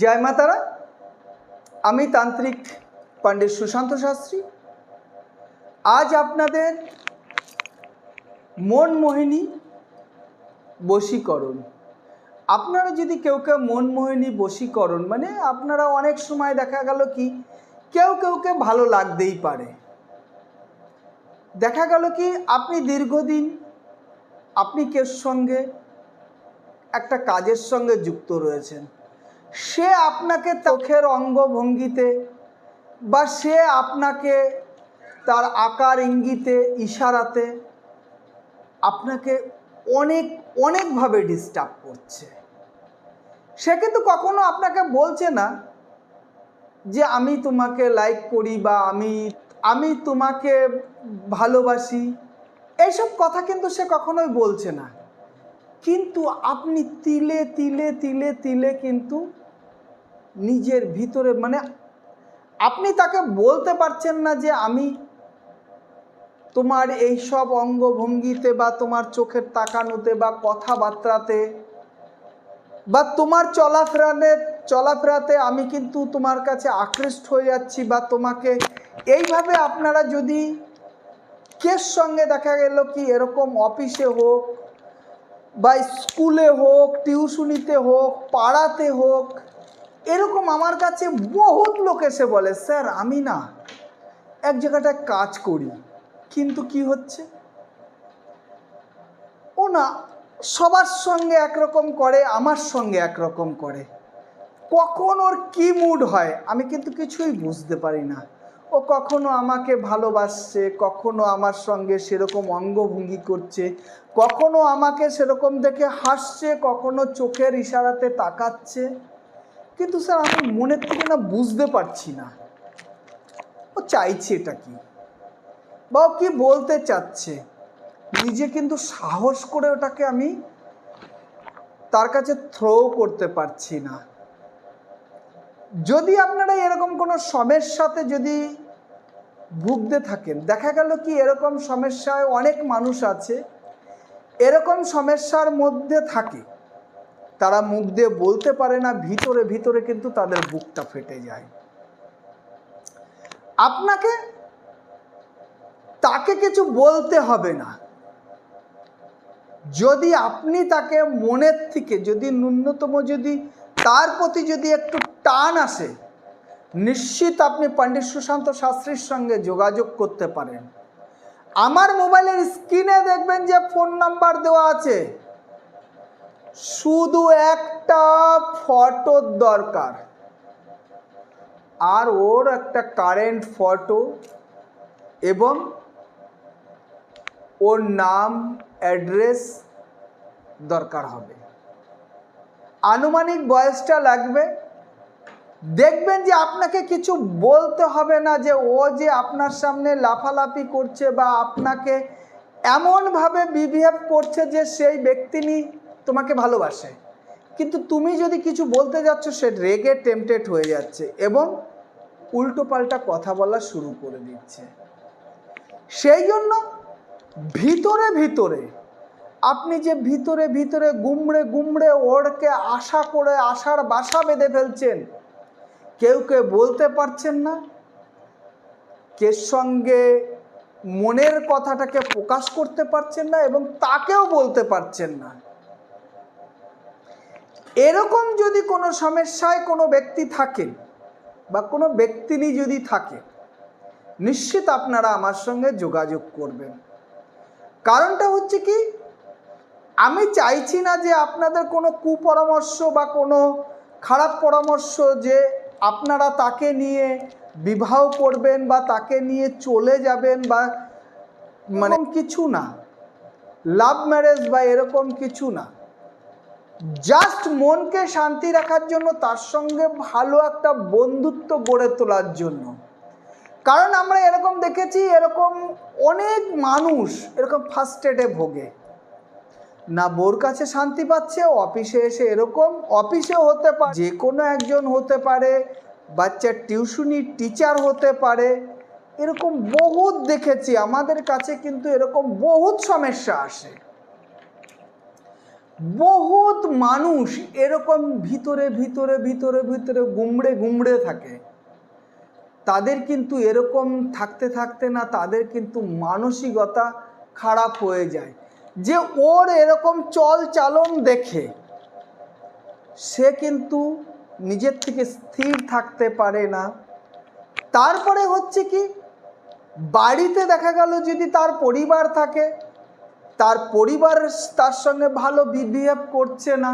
জয় মাতারা। আমি তান্ত্রিক পণ্ডিত সুশান্ত শাস্ত্রী। আজ আপনাদের মন মোহিনী বশীকরণ। আপনারা যদি কেউ কেউ মন মোহিনী বশীকরণ মানে আপনারা অনেক সময় দেখা গেল কি, কেউ কেউকে ভালো লাগতেই পারে। দেখা গেল কি, আপনি দীর্ঘদিন আপনি কের সঙ্গে, একটা কাজের সঙ্গে যুক্ত রয়েছেন। সে আপনাকে চোখের অঙ্গভঙ্গিতে বা সে আপনাকে তার আকার ইঙ্গিতে, ইশারাতে আপনাকে অনেক, অনেকভাবে ডিস্টার্ব করছে। সে কিন্তু কখনো আপনাকে বলছে না যে, আমি তোমাকে লাইক করি বা আমি আমি তোমাকে ভালোবাসি। এইসব কথা কিন্তু সে কখনোই বলছে না। কিন্তু আপনি তিলে তিলে তিলে তিলে কিন্তু নিজের ভিতরে মানে আপনি তাকে বলতে পারছেন না যে আমি তোমার এই সব অঙ্গভঙ্গিতে বা তোমার চোখের তাকানোতে বা কথাবার্তাতে বা তোমার চলাফেরাতে চলাফেরাতে আমি কিন্তু তোমার কাছে আকৃষ্ট হয়ে যাচ্ছি বা তোমাকে এইভাবে আপনারা যদি কেস সঙ্গে দেখা গেল কি এরকম অফিসে হোক বা স্কুলে হোক, টিউশনিতে হোক, পাড়াতে হোক এরকম আমার কাছে বহুত লোক এসে বলে, স্যার, আমি না এক জায়গাটায় কাজ করি, কিন্তু কি হচ্ছে? ও না সবার সঙ্গে একরকম করে, আমার সঙ্গে একরকম করে। কখন ওর কি মুড হয়, আমি কিন্তু কিছুই বুঝতে পারি না। ও কখনো আমাকে ভালোবাসছে, কখনো আমার সঙ্গে সেরকম অঙ্গভঙ্গি করছে, কখনো আমাকে সেরকম দেখে হাসছে, কখনো চোখের ইশারাতে তাকাচ্ছে। কিন্তু স্যার, আমি মনের থেকে না বুঝতে পারছি না। ও চাইছে এটা কি? বা কি বলতে চাচ্ছে? নিজে কিন্তু সাহস করে ওটাকে আমি তার কাছে থ্রো করতে পারছি না। যদি আপনারা এরকম কোনো সমস্যাতে যদি ভুগতে থাকেন, দেখা গেল কি এরকম সমস্যায় অনেক মানুষ আছে, এরকম সমস্যার মধ্যে থাকে তারা মুখ দিয়ে বলতে পারে না, ভিতরে ভিতরে কিন্তু তাদের বুকটা ফেটে যায়। আপনাকে, তাকে কিছু বলতে হবে না। যদি আপনি তাকে মনের থেকে, যদি ন্যূনতম যদি তার প্রতি যদি একটু টান আসে, নিশ্চিত আপনি পণ্ডিত সুশান্ত শাস্ত্রীর সঙ্গে যোগাযোগ করতে পারেন। আমার মোবাইলের স্ক্রিনে দেখবেন যে ফোন নাম্বার দেওয়া আছে। শুধু একটা ফটোর দরকার। আর ওর একটা কারেন্ট ফটো এবং ওর নাম অ্যাড্রেস দরকার হবে। আনুমানিক বয়সটা লাগবে। দেখবেন যে আপনাকে কিছু বলতে হবে না যে ও যে আপনার সামনে লাফালাফি করছে বা আপনাকে এমনভাবে বিহেভ করছে যে সেই ব্যক্তিনি তোমাকে ভালোবাসে। কিন্তু তুমি যদি কিছু বলতে যাচ্ছ, সে রেগে টেম্পটেড হয়ে যাচ্ছে এবং উল্টোপাল্টা কথা বলা শুরু করে দিচ্ছে। সেই জন্য ভিতরে ভিতরে, আপনি যে ভিতরে ভিতরে গুমড়ে গুমড়ে ওরকে আশা করে আশার বাসা বেঁধে ফেলছেন, কেউ কেউ বলতে পারছেন না কের সঙ্গে মনের কথাটাকে প্রকাশ করতে পারছেন না এবং তাকেও বলতে পারছেন না। এরকম যদি কোনো সমস্যায় কোনো ব্যক্তি থাকেন বা কোনো ব্যক্তিনি যদি থাকে, নিশ্চিত আপনারা আমার সঙ্গে যোগাযোগ করবেন। কারণটা হচ্ছে কি, আমি চাইছি না যে আপনাদের কোনো কুপরামর্শ বা কোনো খারাপ পরামর্শ যে আপনারা তাকে নিয়ে বিবাহ করবেন বা তাকে নিয়ে চলে যাবেন বা মানে কিছু না। লাভ ম্যারেজ বা এরকম কিছু না। জাস্ট মনকে শান্তি রাখার জন্য, তার সঙ্গে ভালো একটা বন্ধুত্ব গড়ে তোলার জন্য। কারণ আমরা এরকম দেখেছি, এরকম অনেক মানুষ এরকম ফার্স্টেডে ভোগে। না বোর কাছে শান্তি পাচ্ছে, অফিসে এসে এরকম, অফিসেও হতে পারে যে কোনো একজন হতে পারে, বাচ্চার টিউশনি টিচার হতে পারে। এরকম বহুত দেখেছি, আমাদের কাছে কিন্তু এরকম বহুত সমস্যা আসে। বহুত মানুষ এরকম ভিতরে ভিতরে ভিতরে ভিতরে গুমড়ে গুমড়ে থাকে। তাদের কিন্তু এরকম থাকতে থাকতে না, তাদের কিন্তু মানসিকতা খারাপ হয়ে যায়। যে ওর এরকম চল চালন দেখে, সে কিন্তু নিজের থেকে স্থির থাকতে পারে না। তারপরে হচ্ছে কি, বাড়িতে দেখা গেল যদি তার পরিবার থাকে তার পরিবার তার সঙ্গে ভালো বিহেভ করছে না।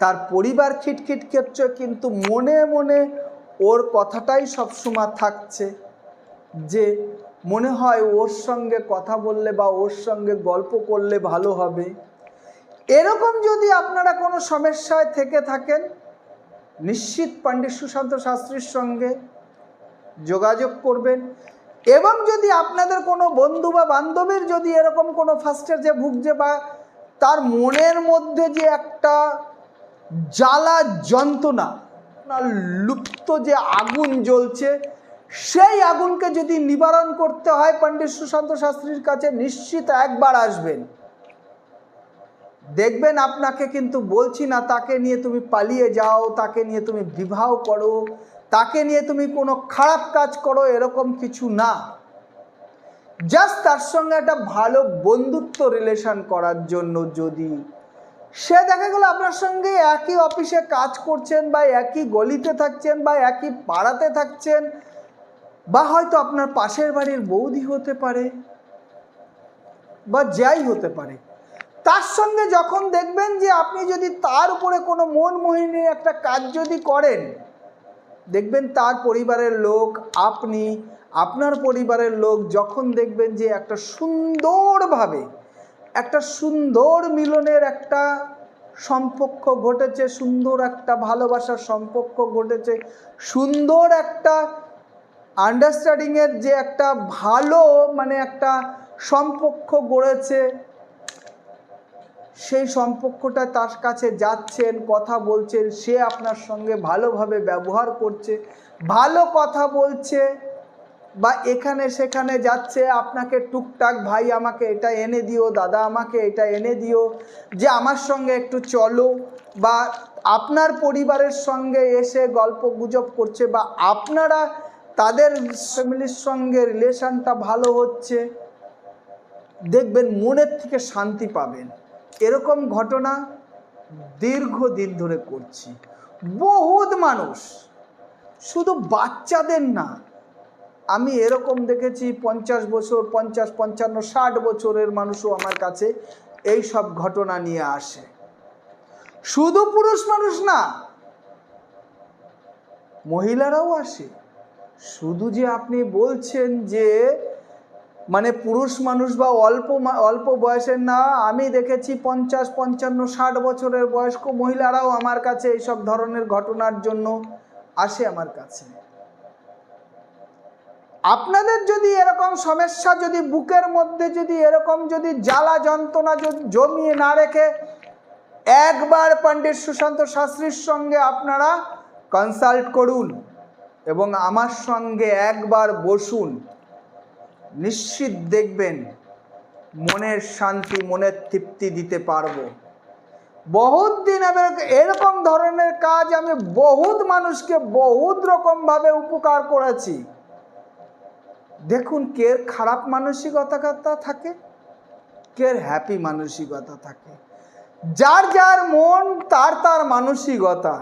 তার পরিবার খিটখিট করছে, কিন্তু মনে মনে ওর কথাটাই সবসময় থাকছে যে, মনে হয় ওর সঙ্গে কথা বললে বা ওর সঙ্গে গল্প করলে ভালো হবে। এরকম যদি আপনারা কোনো সমস্যায় থেকে থাকেন, নিশ্চিত পণ্ডিত সুশান্ত শাস্ত্রীর সঙ্গে যোগাযোগ করবেন। এবং যদি আপনাদের কোনো বন্ধু বা বান্ধবীর যদি এরকম কোনো ফার্স্টের যে ভুগছে বা তার মনের মধ্যে যে একটা জ্বালা যন্ত্রণা লুপ্ত যে আগুন জ্বলছে, সেই আগুনকে যদি নিবারণ করতে হয় পণ্ডিত সুশান্ত শাস্ত্রীর কাছে, নিশ্চিত একবার আসবেন। দেখবেন আপনাকে কিন্তু বলছি না, তাকে নিয়ে তুমি পালিয়ে যাও, তাকে নিয়ে তুমি বিবাহ করো তাকে নিয়ে তুমি কোনো খারাপ কাজ করো, এরকম কিছু না। জাস্ট তার সঙ্গে একটা ভালো বন্ধুত্ব রিলেশন করার জন্য যদি সে দেখা গেল আপনার সঙ্গে একই অফিসে কাজ করছেন বা একই গলিতে থাকছেন বা একই পাড়াতে থাকছেন বা হয়তো আপনার পাশের বাড়ির বৌদি হতে পারে বা যাই হতে পারে। তার সঙ্গে যখন দেখবেন যে আপনি যদি তার উপরে কোনো মন মোহিনী একটা কাজ যদি করেন দেখবেন তার পরিবারের লোক, আপনি, আপনার পরিবারের লোক যখন দেখবেন যে একটা সুন্দরভাবে, একটা সুন্দর মিলনের একটা সম্পর্ক ঘটেছে, সুন্দর একটা ভালোবাসার সম্পর্ক ঘটেছে, সুন্দর একটা আন্ডারস্ট্যান্ডিংয়ের যে একটা ভালো মানে একটা সম্পর্ক গড়েছে সেই সম্পর্কটা তার কাছে যাচ্ছেন, কথা বলছেন, সে আপনার সঙ্গে ভালোভাবে ব্যবহার করছে, ভালো কথা বলছে বা এখানে সেখানে যাচ্ছে, আপনাকে টুকটাক, ভাই, আমাকে এটা এনে দিও, দাদা আমাকে এটা এনে দিও, যে আমার সঙ্গে একটু চলো। বা আপনার পরিবারের সঙ্গে এসে গল্প গুজব করছে বা আপনারা তাদের ফ্যামিলির সঙ্গে রিলেশনটা ভালো হচ্ছে, দেখবেন মনের থেকে শান্তি পাবেন। এরকম ঘটনা দীর্ঘদিন ধরে করছি। বহুত মানুষ, শুধু বাচ্চাদের না, আমি এরকম দেখেছি পঞ্চাশ বছর, পঞ্চাশ, পঞ্চান্ন, ষাট বছরের মানুষও আমার কাছে এই সব ঘটনা নিয়ে আসে। শুধু পুরুষ মানুষ না, মহিলারাও আসে। শুধু যে আপনি বলছেন যে মানে পুরুষ মানুষ বা অল্প অল্প বয়সের না, আমি দেখেছি পঞ্চাশ, পঞ্চান্ন, ষাট বছরের বয়স্ক মহিলারাও আমার কাছে এইসব ধরনের ঘটনার জন্য আসে আমার কাছে। আপনাদের যদি এরকম সমস্যা, যদি বুকের মধ্যে যদি এরকম যদি জ্বালা যন্ত্রণা জমিয়ে না রেখে একবার পণ্ডিত সুশান্ত শাস্ত্রীর সঙ্গে আপনারা কনসাল্ট করুন এবং আমার সঙ্গে একবার বসুন। নিশ্চিত দেখবেন, মনের শান্তি, মনের তৃপ্তি দিতে পারব। বহুত দিন এরকম ধরনের কাজ আমি বহুত মানুষকে বহুত রকমভাবে উপকার করেছি। দেখুন কে খারাপ মানসিকতা থাকে কে হ্যাপি মানসিকতা থাকে। যার যার মন, তার তার মানসিকতা,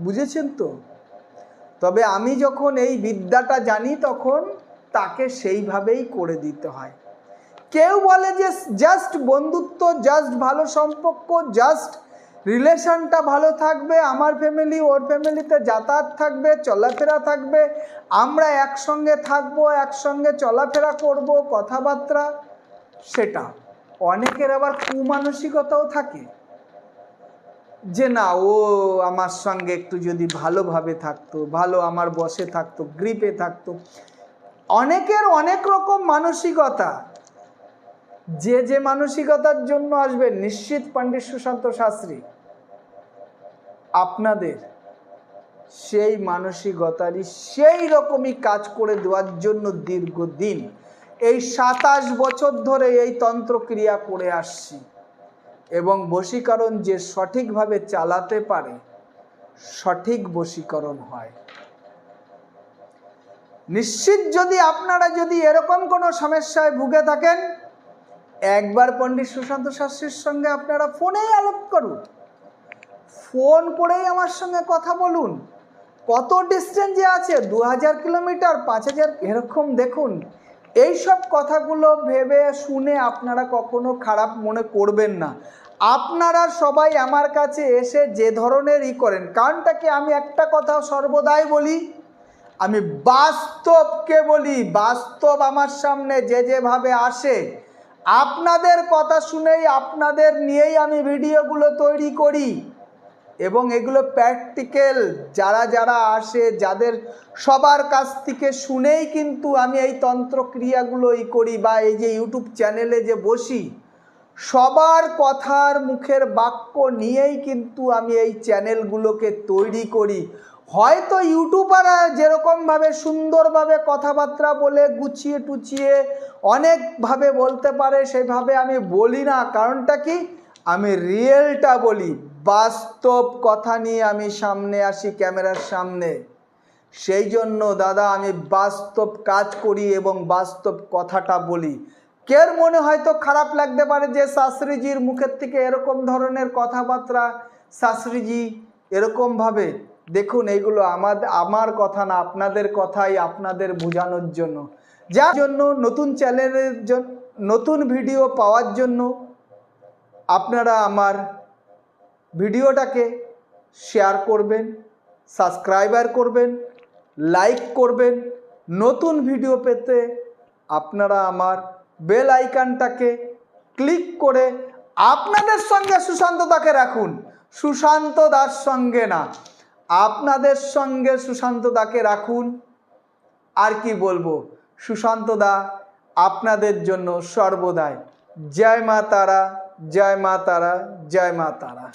বুঝেছেন তো? তবে আমি যখন এই বিদ্যাটা জানি তখন তাকে সেইভাবেই করে দিতে হয়। কেউ বলে যে জাস্ট বন্ধুত্ব জাস্ট ভালো সম্পর্ক জাস্ট রিলেশনটা ভালো থাকবে, আমার ফ্যামিলি ওর ফ্যামিলিতে যাতায়াত থাকবে, চলাফেরা থাকবে, আমরা একসঙ্গে থাকব, একসঙ্গে চলাফেরা করব, কথাবার্তা, সেটা। অনেকের আবার কুমানসিকতাও থাকে যে না, ও আমার সঙ্গে একটু যদি ভালোভাবে থাকতো, ভালো আমার বসে থাকতো গ্রিপে থাকতো অনেকের অনেক রকম মানসিকতা। যে যে মানসিকতার জন্য আসবে নিশ্চিত পণ্ডিত সুশান্ত শাস্ত্রী। আপনাদের সেই মানসিকতারই সেই রকমই কাজ করে দেওয়ার জন্য দীর্ঘদিন এই সাতাশ বছর ধরে এই তন্ত্রক্রিয়া করে আসছি। এবং বশীকরণ যে সঠিকভাবে চালাতে পারে, সঠিক বশীকরণ হয়। নিশ্চিত যদি আপনারা যদি এরকম কোনো সমস্যায় ভুগে থাকেন, একবার পণ্ডিত সুশান্ত শাস্ত্রীর সঙ্গে আপনারা ফোনেই আলাপ করুন। ফোন করেই আমার সঙ্গে কথা বলুন। কত ডিস্টেন্সে আছে? দু হাজার কিলোমিটার পাঁচ হাজার এরকম দেখুন। এইসব কথাগুলো ভেবে শুনে আপনারা কখনো খারাপ মনে করবেন না। আপনারা সবাই আমার কাছে এসে যে ধরনের ই করেন কারণটাকে আমি একটা কথা সর্বদাই বলি? আমি বাস্তবকে বলি, বাস্তব আমার সামনে যে যেভাবে আসে, আপনাদের কথা শুনেই, আপনাদের নিয়েই আমি ভিডিওগুলো তৈরি করি। এবং এগুলো প্র্যাকটিক্যাল, যারা যারা আসে, যাদের সবার কাছ থেকে শুনেই কিন্তু আমি এই তন্ত্রক্রিয়াগুলোই করি বা এই যে ইউটিউব চ্যানেলে যে বসি, সবার কথার মুখের বাক্য নিয়েই কিন্তু আমি এই চ্যানেলগুলোকে তৈরি করি। হয়তো ইউটিউবাররা যেরকমভাবে সুন্দরভাবে কথাবার্তা বলে গুছিয়ে টুচিয়ে অনেকভাবে বলতে পারে, সেভাবে আমি বলি না। কারণটা কি? আমি রিয়েলটা বলি। বাস্তব কথা নিয়ে আমি সামনে আসি ক্যামেরার সামনে। সেই জন্য দাদা, আমি বাস্তব কাজ করি এবং বাস্তব কথাটা বলি। কের মনে হয়তো খারাপ লাগতে পারে যে শাস্ত্রীজির মুখের থেকে এরকম ধরনের কথাবার্তা শাস্ত্রীজি এরকমভাবে দেখুন, এইগুলো আমাদের আমার কথা না, আপনাদের কথাই আপনাদের বোঝানোর জন্য। যার জন্য নতুন চ্যানেলের জন্য নতুন ভিডিও পাওয়ার জন্য আপনারা আমার ভিডিওটাকে শেয়ার করবেন, সাবস্ক্রাইবার করবেন, লাইক করবেন। নতুন ভিডিও পেতে আপনারা আমার বেল আইকনটাকে ক্লিক করে আপনাদের সঙ্গে সুশান্ত দাকে রাখুন। সুশান্ত দার সঙ্গে না। আপনাদের সঙ্গে সুশান্ত দাকে রাখুন। আর কি বলব, সুশান্ত দা আপনাদের জন্য সর্বদাই। জয় মা তারা, জয় মা তারা, জয় মা তারা।